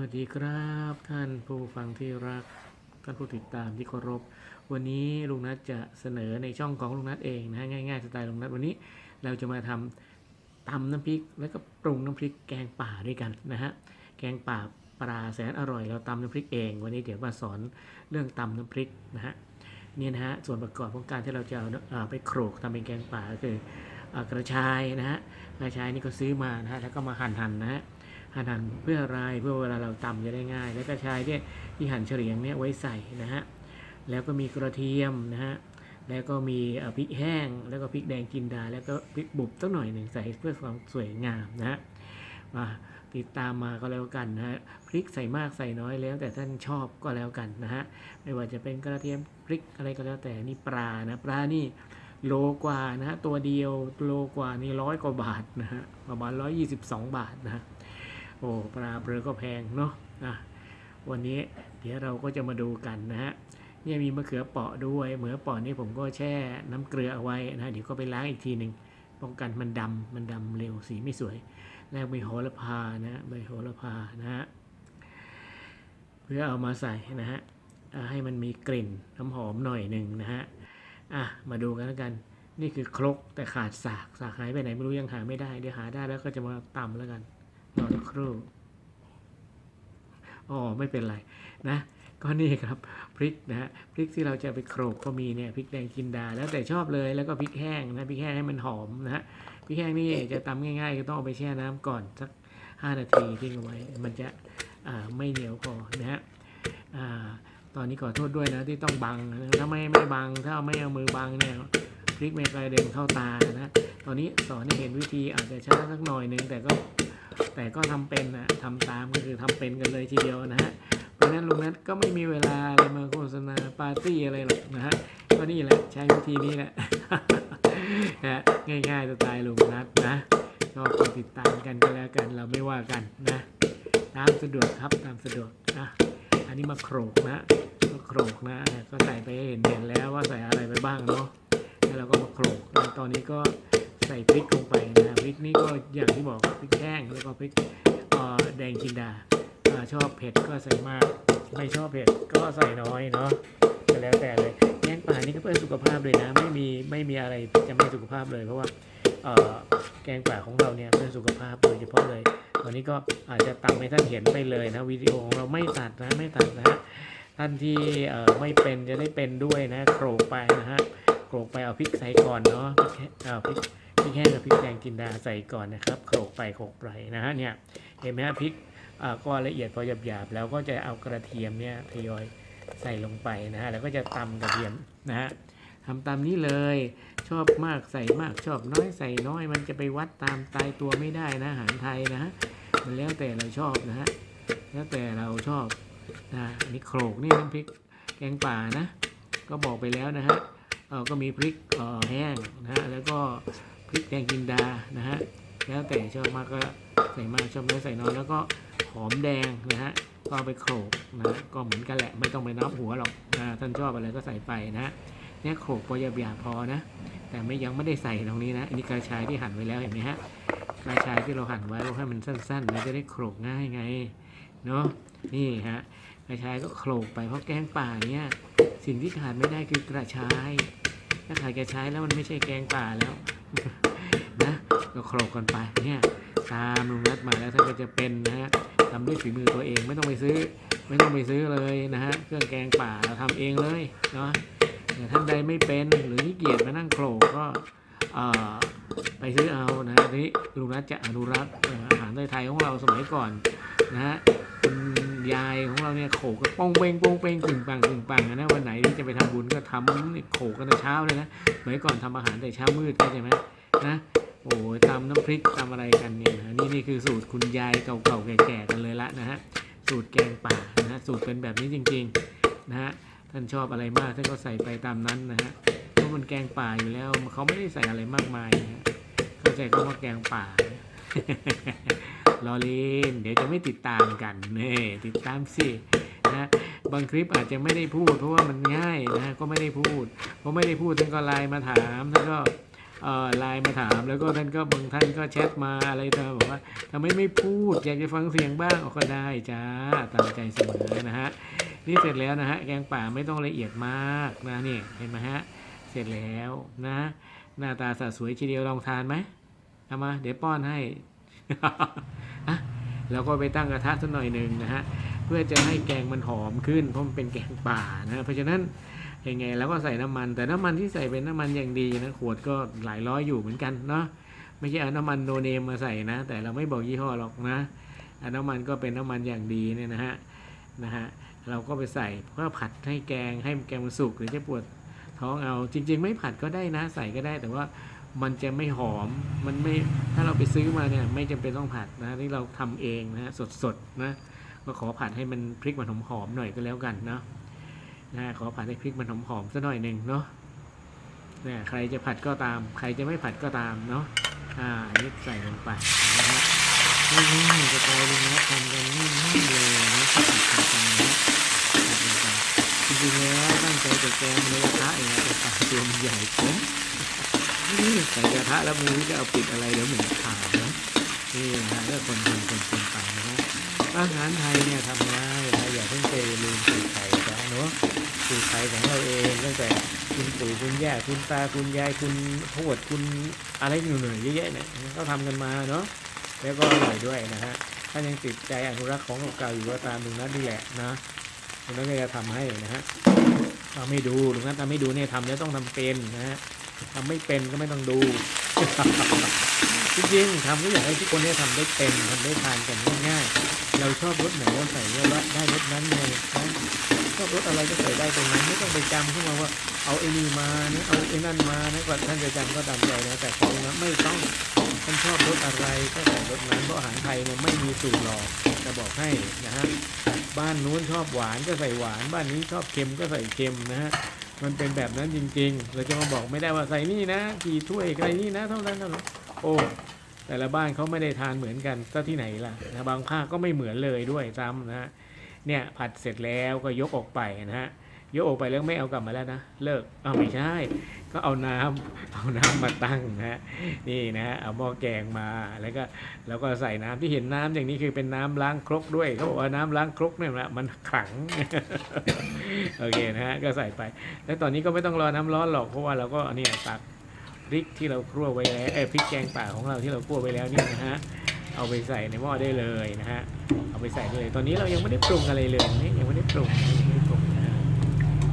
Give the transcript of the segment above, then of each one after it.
วัสดีครับ ท่านผู้ฟังที่รัก ท่านผู้ติดตามที่เคารพ วันนี้ลุงนัทจะเสนอในช่องของลุงนัทเองนะฮะง่ายๆสไตล์ลุงนัทวันนี้เราจะมาทำตำน้ำพริก แล้วก็ปรุงน้ำพริกแกงป่าด้วยกันนะฮะแกงป่าปลาแสนอร่อย เราตำน้ำพริกเอง วันนี้เดี๋ยวมาสอนเรื่องตำน้ำพริกนะฮะเนี่ยนะฮะส่วนประกอบของการที่เราจะเอาอ่าไปโขลกทำเป็นแกงป่าก็คืออกระชายนะฮะกระชายนี่ก็ซื้อมานะฮะแล้วก็มาหั่นหั่นๆนะฮะ หั่นหั่นเพื่ออะไรเพื่อเวลาเราตำจะได้ง่าย แล้วกระชายเนี่ยที่หั่นเฉลียงเนี่ยไว้ใส่นะฮะแล้วก็มีกระเทียมนะฮะแล้วก็มีพริกแห้ง แล้วก็พริกแดงจินดา แล้วก็พริกบุบสักหน่อยหนึ่งใส่เพื่อความสวยงามนะฮะมาติดตามมาก็แล้วกันนะฮะพริกใส่มากใส่น้อยแล้ว แต่ท่านชอบก็แล้วกันนะฮะไม่ว่าจะเป็นกระเทียมพริกอะไรก็แล้วแต่นี่ปลานะปลานี่โลกว่านะฮะตัวเดียวโลกว่านี่ร้อยกว่าบาทนะฮะประมาณร้อยยี่สิบสองบาทนะฮะ โอ้ปลาเบลอก็แพงเนาะอะวันนี้เดี๋ยวเราก็จะมาดูกันนะฮะเนี่ยมีมะเขือเปราะด้วยมะเขือเปราะนี่ผมก็แช่น้ำเกลือเอาไว้นะเดี๋ยวก็ไปล้างอีกทีหนึ่งป้องกันมันดำมันดำเร็วสีไม่สวย แล้วใบโหระพานะใบโหระพานะฮะเพื่อเอามาใส่นะฮะอะให้มันมีกลิ่นน้ำหอมหน่อยหนึ่งนะฮะอะมาดูกันแล้วกัน นี่คือครกแต่ขาดสากสากหายไปไหนไม่รู้ยังหาไม่ได้เดี๋ยวหาได้แล้วก็จะมาตำแล้วกัน รอสักครู่อ๋อไม่เป็นไรนะก็นี่ครับพริกนะฮะพริกที่เราจะไปโขลกก็มีเนี่ยพริกแดงจินดา แล้วแต่ชอบเลยแล้วก็พริกแห้งนะพริกแห้งให้มันหอมนะฮะพริกแห้งนี่จะตำง่ายๆก็ต้องเอาไปแช่น้ำก่อนสัก 5 นาทีทิ้งเอาไว้ มันจะไม่เหนียวพอนะฮะตอนนี้ขอโทษด้วยนะที่ต้องบังถ้าไม่ไม่บังถ้าไม่เอามือบังเนี่ยพริกไม่กระเด็นเข้าตานะ ตอนนี้สอนให้เห็นวิธีอาจจะช้าสักหน่อยหนึงแต่ก็ แต่ก็ทำเป็นนะทำตามก็คือทำเป็นกันเลยทีเดียวนะฮะเพราะนั้นลุงนัทก็ไม่มีเวลาอะไรมาโฆษณาปาร์ตี้อะไรหรอกนะฮะก็นี่แหละใช้วิธีนี้แหละนะง่ายๆสไตล์ลุงนัทนะก็กดติดตามกันก็แล้วกันเราไม่ว่ากันนะตามสะดวกครับตามสะดวกอะอันนี้มาโขลกนะมาโขลกนะก็ใส่ไปเห็นเห็นแล้วว่าใส่อะไรไปบ้างเนาะแล้วเราก็มาโขลกตอนนี้ก็ ใส่พริกลงไปนะพริกนี้ก็อย่างที่บอกพริกแห้งแล้วก็พริกแดงจินดาชอบเผ็ดก็ใส่มาก ไม่ชอบเผ็ดก็ใส่น้อยเนาะก็แล้วแต่เลยแกงป่านี่ก็เพื่อสุขภาพเลยนะ ไม่มีไม่มีอะไรจะไม่สุขภาพเลย เพราะว่าแกงป่าของเราเนี่ยเพื่อสุขภาพโดยเฉพาะเลยวันนี้ก็อาจจะตามให้ท่านเห็นไปเลยนะวิดีโอของเราไม่ตัดนะไม่ตัดนะฮะท่านที่ไม่เป็นจะได้เป็นด้วยนะโขลกไปนะฮะโขลกไปเอาพริกใส่ก่อนเนาะพริกเอาพ ริกพริกแห้งกับพริกแดงจินดาใส่ก่อนนะครับโขลกไปโขลกไปนะฮะเนี่ยเห็นไหมฮะพริกอ่าก็ละเอียดพอหยาบๆแล้วก็จะเอากระเทียมเนี่ยทยอยใส่ลงไปนะฮะแล้วก็จะตำกระเทียมนะฮะทำตามนี้เลยชอบมากใส่มากชอบน้อยใส่น้อย มันจะไปวัดตามตายตัวไม่ได้นะอาหารไทยนะฮะมันแล้วแต่เราชอบนะฮะแล้วแต่เราชอบนะอันนี้โขลกนี่น้ำพริกแกงป่านะ ก็บอกไปแล้วนะฮะเออก็มีพริกแห้งนะฮะแล้วก็ ริกแดงจินดานะฮะแล้วแต่ชอบมากก็ใส่มากชอบน้อยใส่น้อยแล้วก็หอมแดงนะฮะก็ไปโขลกนะก็เหมือนกันแหละไม่ต้องไปนับหัวหรอกนะท่านชอบอะไรก็ใส่ไปนะฮะเนี่ยโขลกพอหยาบๆพอนะ แต่ไม่ยังไม่ได้ใส่ตรงนี้นะอันนี้กระชายที่หั่นไว้แล้วเห็นไหมฮะกระชายที่เราหั่นไว้ให้มันสั้นๆมันจะได้โขลกง่ายไงเนาะนี่ฮะกระชายก็โขลกไปเพราะแกงป่าเนี่ยสิ่งที่ขาดไม่ได้คือกระชาย ถ้าขาดกระชายแล้วมันไม่ใช่แกงป่าแล้ว ก็โขลกกันไปเนี่ยตามลุงนัดมาแล้วท่านก็จะเป็นนะฮะทำด้วยฝีมือตัวเองไม่ต้องไปซื้อ ไม่ต้องไปซื้อเลยนะฮะเครื่องแกงป่าเราทำเองเลยเนาะแต่ท่านใดไม่เป็นหรือขี้เกียจมานั่งโขลกก็ไปซื้อเอานะฮะทีนี้ลุงนัทจะอนุรักษ์อาหารไทยของเราสมัยก่อนนะฮะคุณยายของเราเนี่ยโขกก็ป้องเปงป้องเปงกึ่งปังกึ่งปังนะวันไหนที่จะไปทำบุญก็ทำโขกกันแต่เช้าเลยนะสมัยก่อนทำอาหารแต่เช้ามืดเข้าใจไหมนะ โอ้ยตำน้ำพริกตำอะไรกันเนี่ยนะนี่นี่คือสูตรคุณยายเก่าๆแก่ๆกันเลยละนะฮะสูตรแกงป่านะฮะสูตรเป็นแบบนี้จริงๆนะฮะท่านชอบอะไรมากท่านก็ใส่ไปตามนั้นนะฮะเพราะมันแกงป่าอยู่แล้วเขาไม่ได้ใส่อะไรมากมายนะฮะเข้าใจก็ว่าแกงป่าลอเล่นเดี๋ยวจะไม่ติดตามกันเน่ติดตามสินะบางคลิปอาจจะไม่ได้พูดเพราะว่ามันง่ายนะฮะก็ไม่ได้พูดเพราะไม่ได้พูดท่านก็ไลน์มาถามท่านก็ ไลน์มาถามแล้วก็ท่านก็บางท่านก็แชทมาอะไรเธอบอกว่าทำไมไม่พูดอยากจะฟังเสียงบ้างก็ได้จ้าตามใจเสมอนะฮะนี่เสร็จแล้วนะฮะแกงป่าไม่ต้องละเอียดมากนะนี่เห็นไหมฮะเสร็จแล้วนะ หน้าตาสะสวยทีเดียวลองทานไหมเอามาเดี๋ยวป้อนให้อะแล้วก็ไปตั้งกระทะสักหน่อยหนึ่งนะฮะเพื่อจะให้แกงมันหอมขึ้นเพราะมันเป็นแกงป่านะเพราะฉะนั้น ยังไงเราก็ใส่น้ำมัน แต่น้ำมันที่ใส่เป็นน้ำมันอย่างดีนะขวดก็หลายร้อยอยู่เหมือนกันเนาะไม่ใช่เอาน้ำมันโนเนมมาใส่นะ แต่เราไม่บอกยี่ห้อหรอกนะอันน้ำมันก็เป็นน้ำมันอย่างดีเนี่ยนะฮะนะฮะเราก็ไปใส่เพื่อผัดให้แกงให้แกงมันสุกหรือจะปวดท้องเอาจริง ๆ ไม่ผัดก็ได้นะใส่ก็ได้ แต่ว่ามันจะไม่หอมมันไม่ถ้าเราไปซื้อมาเนี่ยไม่จำเป็นต้องผัดนะนี่เราทำเองนะฮะสดๆนะก็ขอผัดให้มันพริกมันหอมๆหน่อยก็แล้วกันเนาะ นะขอผัดให้พริกมันหอมๆสักหน่อยหนึ่งเนาะเนี่ยใครจะผัดก็ตาม ใครจะไม่ผัดก็ตามเนาะอ่าอันนี้ใส่ลงไปนะฮะง่ายๆจะกลายเป็นะทำกันง่ายๆเลยนะผัดผัดกันะผัดลงไปจริงๆแล้วตั้งใจจะแกงในกระทะเองนะแต่ปลาตัวมันใหญ่เกินใส่กระทะแล้วมือจะเอาปิดอะไรเดี๋ยวเหมือนขาดนะนี่นะฮะแล้วคนคนคนคนไปนะฮะอาหารไทยเนี่ยทำง่ายนะอย่าเพิ่งไปลืมใสูตรไทยนะเนาะ สูตรไทยของเราเองตั้งแต่คุณปู่คุณย่าคุณตาคุณยายคุณทวดคุณอะไรหนูเหนื่อยๆเยอะแยะเนี่ยเขาทำกันมาเนาะแล้วก็อร่อยด้วยนะฮะถ้ายังติดใจอนุรักษ์ของเก่าอยู่ก็ตามลุงนัทนี่แหละนะลุงนัทก็จะทำให้นะฮะทำไม่ดูลุงนัททำไม่ดูเนี่ยทำแล้วต้องทำเป็นนะฮะทำไม่เป็นก็ไม่ต้องดูจริงๆทำก็อยากให้ทุกคนได้ทำได้เป็นทำได้ทานกันง่ายๆเราชอบรสไหนเราใส่เยอะได้รสนั้นเลยนะ ชอบรสอะไรก็ใส่ได้ตรงนั้นไม่ต้องไปจำขึ้นมาว่าเอาไอ้นี่มานะเอาไอ้นั่นมานะกว่าท่านจะจำก็ตามใจนะแต่ของนั้นไม่ต้องท่านชอบรสอะไรก็ใส่รสนั้นเพราะอาหารไทยเนี่ยไม่มีสูตรหรอกจะบอกให้นะฮะบ้านนู้นชอบหวานก็ใส่หวาน บ้านนี้ชอบเค็มก็ใส่เค็มนะฮะมันเป็นแบบนั้นจริงๆ เราจะมาบอกไม่ได้ว่าใส่นี่นะกี่ถ้วยใส่นี่นะเท่านั้นเท่านั้นโอ้แต่ละบ้านเขาไม่ได้ทานเหมือนกันซะที่ไหนล่ะนะบางภาคก็ไม่เหมือนเลยด้วยซ้ำนะฮะ เนี่ยผัดเสร็จแล้วก็ยกออกไปนะฮะยกออกไปแล้วไม่เอากลับมาแล้วนะเลิกเอาไม่ใช่ ก็เอาน้ำเอาน้ำมาตั้งนะฮะนี่นะฮะเอาหม้อแกงมาแล้วก็แล้วก็ใส่น้ำที่เห็นน้ำอย่างนี้คือเป็นน้ำล้างครกด้วยเขาบอกว่าน้ำล้างครกเนี่ยนะมันขังโอเคนะฮะก็ใส่ไป แล้วตอนนี้ก็ไม่ต้องรอน้ำร้อนหรอกเพราะว่าเราก็เนี่ยตักพริกที่เราคั่วไว้แล้วพริกแกงป่าของเราที่เราคั่วไว้แล้วเนี่ยนะฮะ เอาไปใส่ในหม้อได้เลยนะฮะ เอาไปใส่ได้เลย ตอนนี้เรายังไม่ได้ปรุงอะไรเลยนี่ยังไม่ได้ปรุงยังไม่ปรุงนะ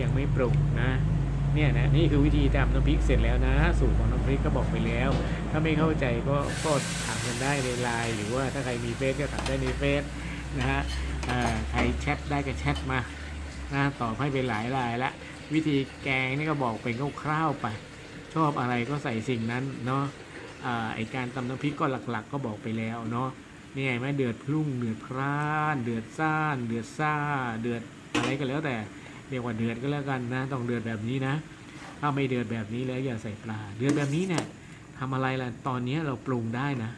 ยังไม่ปรุงนะเนี่ยนะนี่คือวิธีทำน้ำพริกเสร็จแล้วนะ สูตรของน้ำพริกก็บอกไปแล้ว ถ้าไม่เข้าใจก็ก็ถามกันได้ในไลน์หรือว่าถ้าใครมีเฟซก็ถามได้ในเฟซนะฮะใครแชทได้ก็แชทมานะตอบให้เป็นหลายรายละวิธีแกงนี่ก็บอกเป็นคร่าวๆไป ชอบอะไรก็ใส่สิ่งนั้นเนาะ ไอการตำน้ำพริกก็หลักๆ ก็บอกไปแล้วเนาะนี่ไงแม่เดือดพรุ่งเดือดพร่านเดือดซ่านเดือดซ่า เดือดอะไรก็แล้วแต่เรียกว่าเดือดก็แล้วกันนะ ต้องเดือดแบบนี้นะ ถ้าไม่เดือดแบบนี้แล้วอย่าใส่ปลา เดือดแบบนี้เนี่ยทำอะไรล่ะตอนนี้เราปรุงได้นะ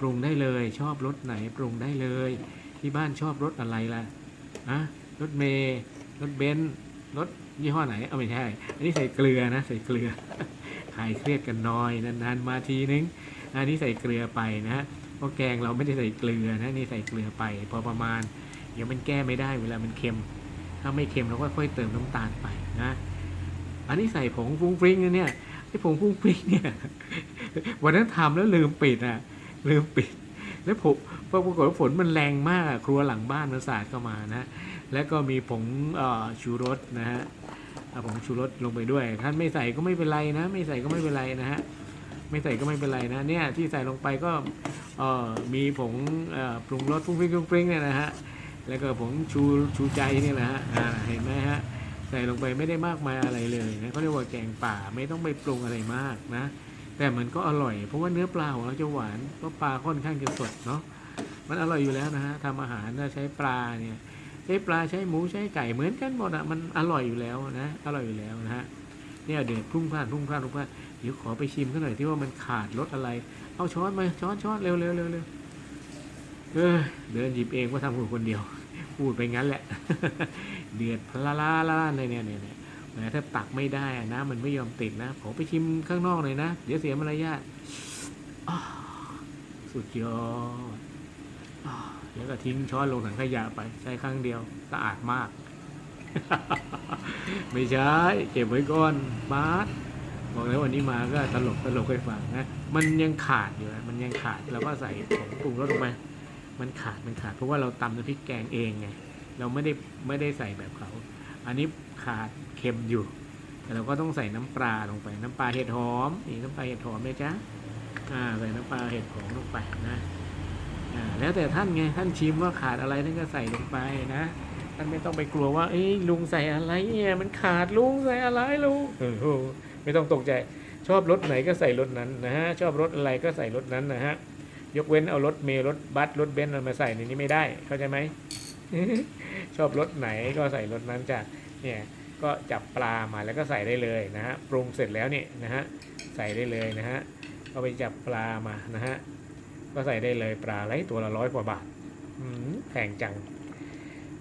ปรุงได้เลยชอบรสไหนปรุงได้เลย ที่บ้านชอบรสอะไรล่ะอะรสเมย์รถเบนซ์รถยี่ห้อไหนเอาไม่ใช่ อันนี้ใส่เกลือนะ ใส่เกลือ คลายเครียดกันน้อยนานๆมาทีนึงอันนี้ใส่เกลือไปนะฮะเพราะแกงเราไม่ได้ใส่เกลือนะนี่ใส่เกลือไปพอประมาณ เดี๋ยวมันแก้ไม่ได้เวลามันเค็ม ถ้าไม่เค็มเราก็ค่อยเติมน้ำตาลไปนะ อันนี้ใส่ผงฟุ้งฟริ้งนะเนี่ยไอ้ผงฟุ้งฟริ้งเนี่ยวันนั้นทำแล้วลืมปิดอะลืมปิด แล้วผมปรากฏว่าฝนมันแรงมากครัวหลังบ้านมันสาดเข้ามานะ แล้วก็มีผงชูรสนะฮะ ผงชูรสลงไปด้วย ท่านไม่ใส่ก็ไม่เป็นไรนะ ไม่ใส่ก็ไม่เป็นไรนะฮะ ไม่ใส่ก็ไม่เป็นไรนะ เนี่ยที่ใส่ลงไปก็มีผงปรุงรสฟุ้งฟริ้งฟุ้งฟริ้งเนี่ยนะฮะ แล้วก็ผงชูชูใจเนี่ยนะฮะเห็นไหมฮะ ใส่ลงไปไม่ได้มากมายอะไรเลยนะเขาเรียกว่าแกงป่าไม่ต้องไปปรุงอะไรมากนะ แต่มันก็อร่อย เพราะว่าเนื้อปลาของเราจะหวานเพราะปลาค่อนข้างจะสดเนาะ มันอร่อยอยู่แล้วนะฮะทำอาหารถ้าใช้ปลาเนี่ย ใช้ปลาใช้หมูใช้ไก่เหมือนกันหมดอะมันอร่อยอยู่แล้วนะอร่อยอยู่แล้วนะฮะเนี่ยเดือดพุ่งพลานพุ่งพลานพุ่งพล่านเดี๋ยวขอไปชิมกันหน่อยที่ว่ามันขาดรสอะไร เอาช้อนมาช้อนช้อนเร็วเร็วเร็วเร็วเออเดินหยิบเองว่าทำคนคนเดียว พูดไปงั้นแหละ เดือดพลาลาลาเลยเนี่ยเนี่ยเนี่ยนะถ้าตักไม่ได้อะมันไม่ยอมติดนะผมไปชิมข้างนอกหน่อยนะ เดี๋ยวเสียมารยาทสุดยอด แล้วก็ทิ้งช้อนลงถังขยะไปใช้ครั้งเดียวสะอาดมาก ไม่ใช่เก็บไว้ก่อนบาสบอกแล้ววันนี้มาก็ตลกตลกให้ฟังนะ มันยังขาดอยู่นะมันยังขาดเราก็ใส่ผงปรุงรสลงไปมันขาดมันขาด เพราะว่าเราตำน้ำพริกแกงเองไงเราไม่ได้ไม่ได้ใส่แบบเขา อันนี้ขาดเค็มอยู่ แต่เราก็ต้องใส่น้ำปลาลงไป น้ำปลาเห็ดหอมนี่น้ำปลาเห็ดหอมไหมจ๊ะอ่าใส่น้ำปลาเห็ดหอมลงไปนะ แล้วแต่ท่านไงท่านชิมว่าขาดอะไรท่านก็ใส่ลงไปนะ ท่านไม่ต้องไปกลัวว่า เอ้ยลุงใส่อะไรเนี่ยมันขาดลุงใส่อะไรลุงไม่ต้องตกใจชอบรถไหนก็ใส่รถนั้นนะฮะชอบรถอะไรก็ใส่รถนั้นนะฮะยกเว้นเอารถเมล์รถบัสรถเบนซ์มาใส่ในนี้ไม่ได้เข้าใจไหมชอบรถไหนก็ใส่รถนั้นจ้ะเนี่ยก็จับปลามาแล้วก็ใส่ได้เลยนะฮะปรุงเสร็จแล้วเนี่ยนะฮะใส่ได้เลยนะฮะก็ไปจับปลามานะฮะ ก็ใส่ได้เลยปลาไรตัวละร้อยกว่าบาทแพงจัง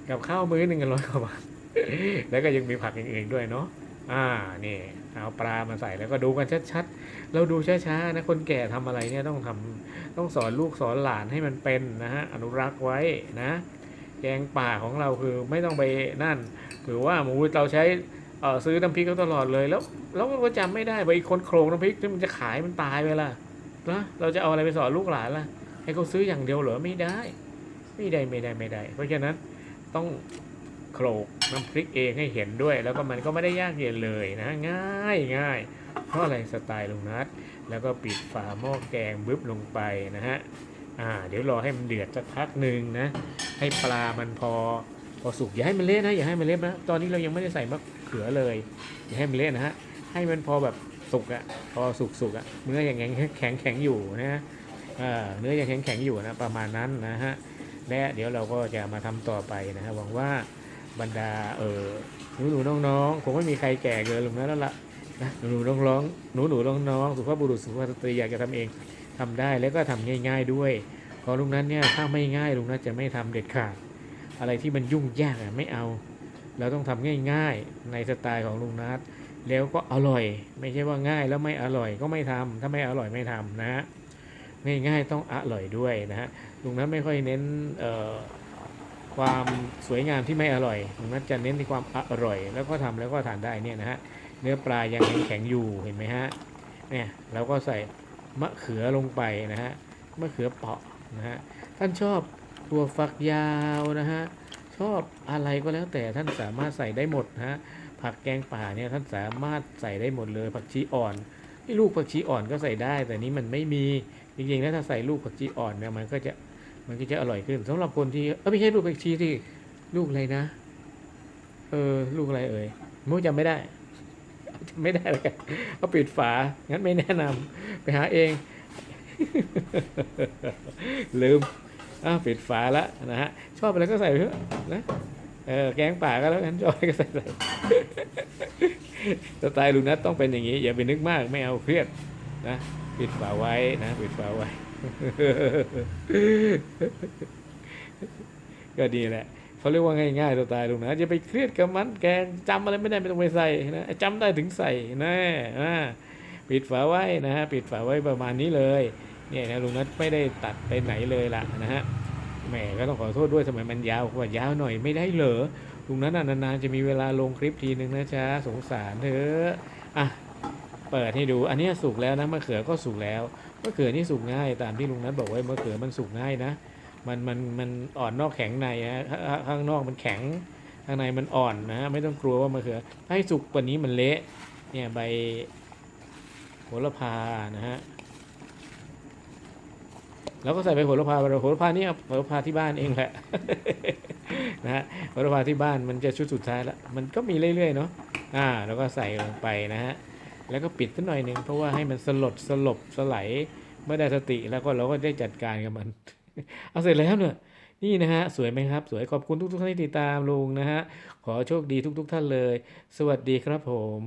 กับข้าวมื้อหนึ่งกันร้อยกว่าบาท แล้วก็ยังมีผักอย่างอื่นด้วยเนาะอ่านี่เอาปลามาใส่แล้วก็ดูกันชัดๆ เราดูช้าๆนะคนแก่ทำอะไรเนี่ยต้องทำต้องสอนลูกสอนหลานให้มันเป็นนะฮะอนุรักษ์ไว้นะ แกงป่าของเราคือไม่ต้องไปนั่นถือว่าหมูเราใช้เออซื้อน้ำพริกเขาตลอดเลยแล้วแล้วก็จำไม่ได้ว่าไอ้คนโครงน้ำพริกที่มันจะขายมันตายไปละ นะเราจะเอาอะไรไปสอนลูกหลานล่ะ ให้เขาซื้ออย่างเดียวเหรอไม่ได้ ไม่ได้ไม่ได้ไม่ได้ เพราะฉะนั้นต้องโขลกน้ำพริกเองให้เห็นด้วย แล้วก็มันก็ไม่ได้ยากเย็นเลยนะง่ายง่ายเพราะอะไรสไตล์ลุงนัดแล้วก็ปิดฝาหม้อแกงบึ๊บลงไปนะฮะอ่าเดี๋ยวรอให้มันเดือดสักพักหนึ่งนะ ให้ปลามันพอพอสุกอย่าให้มันเละนะอย่าให้มันเละนะตอนนี้เรายังไม่ได้ใส่มะเขือเลย อย่าให้มันเละนะฮะให้มันพอแบบ สุกอะพอสุกสุกอะเนื้อยังแข็งแข็งแข็งอยู่นะฮะเนื้อยังแข็งแข็งอยู่นะประมาณนั้นนะฮะและเดี๋ยวเราก็จะมาทำต่อไปนะฮะหวังว่าบรรดาเออหนูหนูน้องน้องๆคงไม่มีใครแก่เกินลงนั้นแล้วล่ะนะหนูหนูน้องน้องหนูหนูน้องน้องๆสุภาพบุรุษสุภาพสตรีอยากจะทำเองทำได้แล้วก็ทำง่าย ๆด้วยพอลุงนั้นเนี่ยถ้าไม่ง่ายลุงนั้นจะไม่ทำเด็ดขาดอะไรที่มันยุ่งยากอะไม่เอา เราต้องทำง่าย ๆ ในสไตล์ของลุงนัท แล้วก็อร่อย ไม่ใช่ว่าง่ายแล้วไม่อร่อยก็ไม่ทำถ้าไม่อร่อยไม่ทำนะฮะง่ายๆต้องอร่อยด้วยนะฮะลุงนัทไม่ค่อยเน้นความสวยงามที่ไม่อร่อยลุงนัทจะเน้นที่ความอร่อย แล้วก็ทำแล้วก็ทานได้เนี่ยนะฮะเนื้อปลายังแข็งอยู่เห็นไหมฮะเนี่ยเราก็ใส่มะเขือลงไปนะฮะมะเขือเปาะนะฮะท่านชอบถั่วฝักยาวนะฮะ ชอบอะไรก็แล้วแต่ท่านสามารถใส่ได้หมดฮะผักแกงป่าเนี่ยท่านสามารถใส่ได้หมดเลย ผักชีอ่อนที่ลูกผักชีอ่อนก็ใส่ได้ แต่นี้มันไม่มีจริงๆแล้วถ้าใส่ลูกผักชีอ่อนเนี่ยมันก็จะมันก็จะอร่อยขึ้นสำหรับคนที่เออไม่ใช่ลูกผักชีที่ลูกอะไรนะ เออลูกอะไรเอ่ยมูจำไม่ได้จำไม่ได้แล้วกันก็ปิดฝางั้นไม่แนะนำไปหาเองลืม อ้าวปิดฝาละนะฮะชอบอะไรก็ใส่เถอะนะเออแกงป่าก็แล้วกันชอบอะไรก็ใส่ใส่สไตล์ลุงนัทต้องเป็นอย่างนี้ อย่าไปนึกมากไม่เอาเครียดนะปิดฝาไว้นะปิดฝาไว้ ก็ดีแหละเขาเรียกว่าง่ายๆสไตล์ลุงนะอย่าไปเครียดกับมันแกงจำอะไรไม่ได้ไม่ต้องไปใส่นะจำได้ถึงใส่นะปิดฝาไว้นะฮะปิดฝาไว้ประมาณนี้เลย เนี่ยนะลุงนัทไม่ได้ตัดไปไหนเลยล่ะนะฮะแหมก็ต้องขอโทษด้วยสมัยมันยาวกว่ายาวหน่อยไม่ได้เหรอลุงนัทน่ะนานๆจะมีเวลาลงคลิปทีนึงนะจ๊ะสงสารเธออะเปิดให้ดูอันนี้สุกแล้วนะมะเขือก็สุกแล้วมะเขือนี่สุกง่าย ตามที่ลุงนัทบอกไว้มะเขือมันสุกง่ายนะมันมันมันอ่อนนอกแข็งในฮะข้างนอกมันแข็งข้างในมันอ่อนนะฮะไม่ต้องกลัวว่ามะเขือถ้าให้สุกกว่านี้มันเละเนี่ยใบโหระพานะฮะ แล้วก็ใส่ไปโหระพาไปโหระพานี่โหระพาที่บ้านเองแหละนะฮะโหระพาที่บ้านมันจะชุดสุดท้ายแล้วมันก็มีเรื่อยๆเนาะอ่าแล้วก็ใส่ลงไปนะฮะแล้วก็ปิดสักหน่อยหนึ่งเพราะว่าให้มันสลดสลบสไหลเมื่อได้สติแล้วก็เราก็ได้จัดการกับมัน เอาเสร็จแล้วเนี่ยนี่นะฮะสวยไหมครับ สวยขอบคุณทุกๆท่านที่ติดตามลุงนะฮะขอโชคดีทุก ๆ ท่านเลย สวัสดีครับผม